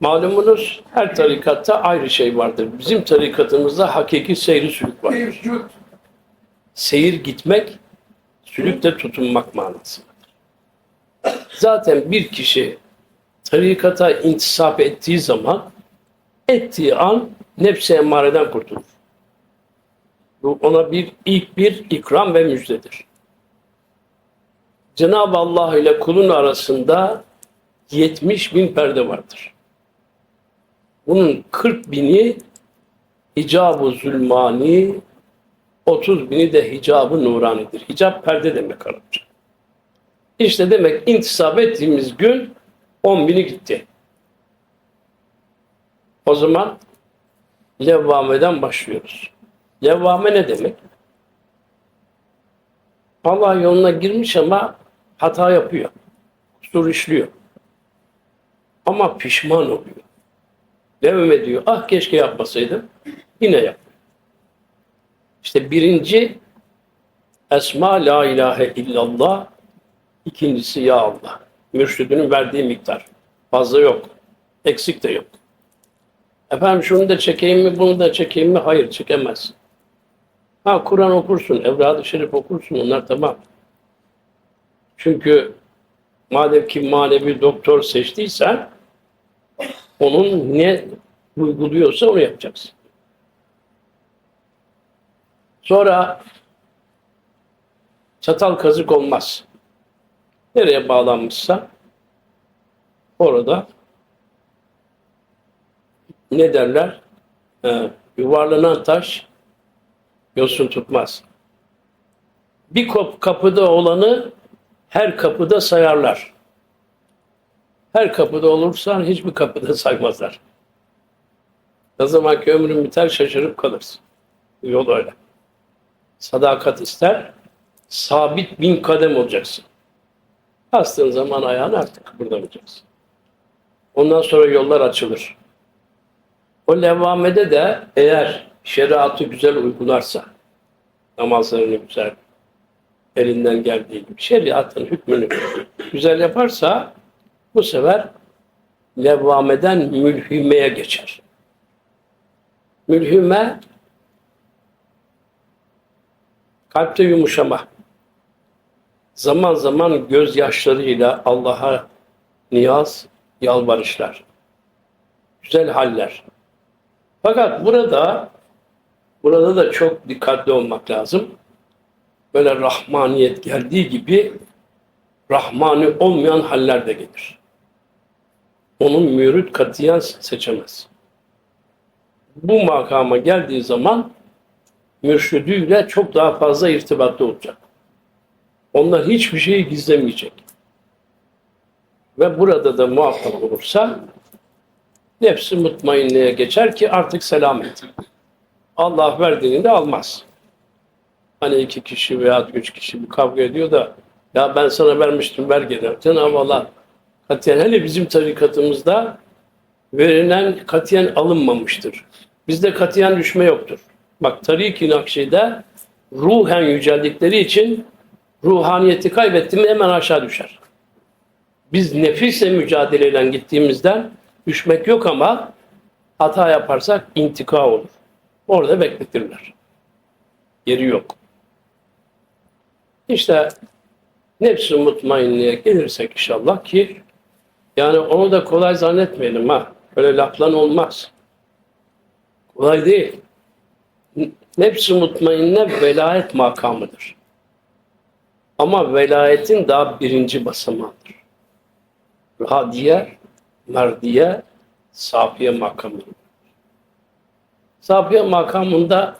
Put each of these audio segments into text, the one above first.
Malumunuz her tarikatta ayrı şey vardır. Bizim tarikatımızda hakiki seyri sülük. Mevcut. Seyir gitmek, sülükte tutunmak manasındadır. Zaten bir kişi tarikata intisap ettiği zaman ettiği an nefsi emmareden kurtulur. Bu ona bir ilk bir ikram ve müjdedir. Cenab-ı Allah ile kulun arasında 70 bin perde vardır. Bunun 40 bini hicab-ı zulmani, 30 bini de hicab-ı nuranidir. Hicab perde demek Arapça. İşte demek intisap ettiğimiz gün 10 bini gitti. O zaman levvameden başlıyoruz. Levvame ne demek? Allah yoluna girmiş ama hata yapıyor. Kusur işliyor. Ama pişman oluyor. Levme diyor, ah keşke yapmasaydım. Yine yap. İşte birinci Esma la ilahe illallah. İkincisi ya Allah. Mürşidinin verdiği miktar. Fazla yok. Eksik de yok. Efendim şunu da çekeyim mi, bunu da çekeyim mi? Hayır çekemezsin. Ha Kur'an okursun, Evradı Şerif okursun onlar tamam. Çünkü madem ki manevi doktor seçtiysen onun ne uyguluyorsa onu yapacaksın. Sonra çatal kazık olmaz. Nereye bağlanmışsa orada ne derler? Ee, yuvarlanan taş yosun tutmaz. Bir kop- kapıda olanı her kapıda sayarlar. Her kapıda olursan hiçbir kapıda saymazlar. Ne zaman ki ömrün biter şaşırıp kalırsın. Yol öyle. Sadakat ister, sabit bin kadem olacaksın. Bastığın zaman ayağını artık kıpırdamayacaksın. Ondan sonra yollar açılır. O levvamede de eğer şeriatı güzel uygularsa, namazlarını güzel, elinden geldiği gibi şeriatın hükmünü güzel yaparsa bu sefer levvameden mülhimeye geçer. Mülhime kalpte yumuşama. Zaman zaman gözyaşlarıyla Allah'a niyaz, yalvarışlar. Güzel haller. Fakat burada burada da çok dikkatli olmak lazım. Böyle rahmaniyet geldiği gibi rahmani olmayan haller de gelir. Onun mürit katiyen seçemez. Bu makama geldiği zaman mürşidüyle çok daha fazla irtibatta olacak. Onlar hiçbir şeyi gizlemeyecek. Ve burada da muvaffak olursa nefsi mutmainliğe geçer ki artık selamet. Allah verdiğini de almaz. Hani iki kişi veya üç kişi bir kavga ediyor da ya ben sana vermiştim ver geri. Cenab-ı Allah katiyen hele bizim tarikatımızda verilen katiyen alınmamıştır. Bizde katiyen düşme yoktur. Bak Tarik-i Nakşi'de ruhen yüceldikleri için ruhaniyeti kaybetti mi hemen aşağı düşer. Biz nefisle mücadeleyle gittiğimizden düşmek yok ama hata yaparsak intika olur. Orada bekletirler. Yeri yok. İşte nefsi mutmainliğe gelirsek inşallah ki yani onu da kolay zannetmeyelim ha. Öyle laflan olmaz. Kolay değil. Nefsi mutmainne velayet makamıdır. Ama velayetin daha birinci basamağıdır. Radiye, merdiye, safiye makamı. Safiye makamında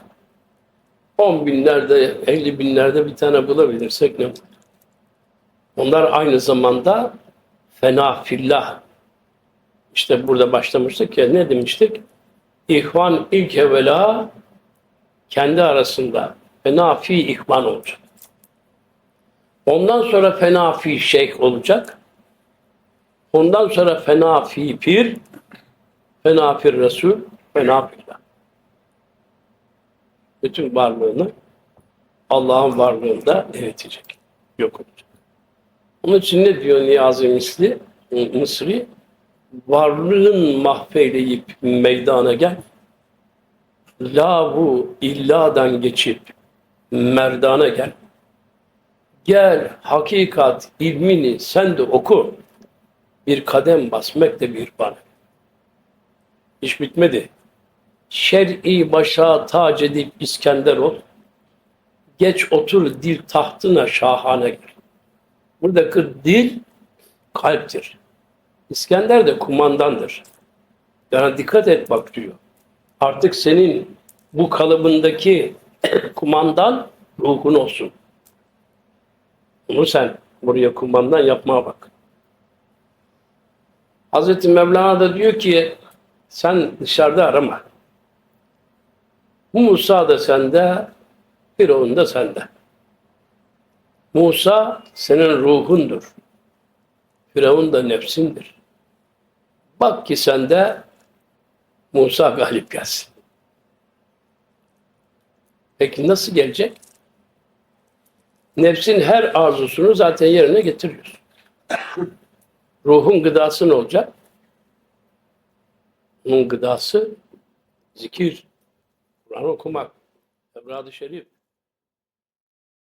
on binlerde, elli binlerde bir tane bulabilirsek ne? Onlar aynı zamanda fena fillah. İşte burada başlamıştık ya ne demiştik? İhvan ilk evvela kendi arasında fena fi ihvan olacak. Ondan sonra fena fi şeyh olacak. Ondan sonra fena fi pir, fena fir resul, fena fillah. Bütün varlığını Allah'ın varlığında eritecek. Yok olacak. Onun için ne diyor Niyazi Misli, Mısri? varlığın mahveyleyip meydana gel. Lahu illadan geçip merdana gel. Gel hakikat ilmini sen de oku. Bir kadem basmak da bir bana. İş bitmedi. Şer'i başa tac edip İskender ol. Geç otur dil tahtına şahane gel. Buradaki dil kalptir. İskender de kumandandır. Yani dikkat et bak diyor. Artık senin bu kalıbındaki kumandan ruhun olsun. Bunu sen buraya kumandan yapmaya bak. Hazreti Mevlana da diyor ki sen dışarıda arama. Musa da sende, Firavun da sende. Musa senin ruhundur. Firavun da nefsindir. Bak ki sende Musa galip gelsin. Peki nasıl gelecek? Nefsin her arzusunu zaten yerine getiriyorsun. Ruhun gıdası ne olacak? Onun gıdası zikir, Kur'an okumak, Ebrad-ı Şerif,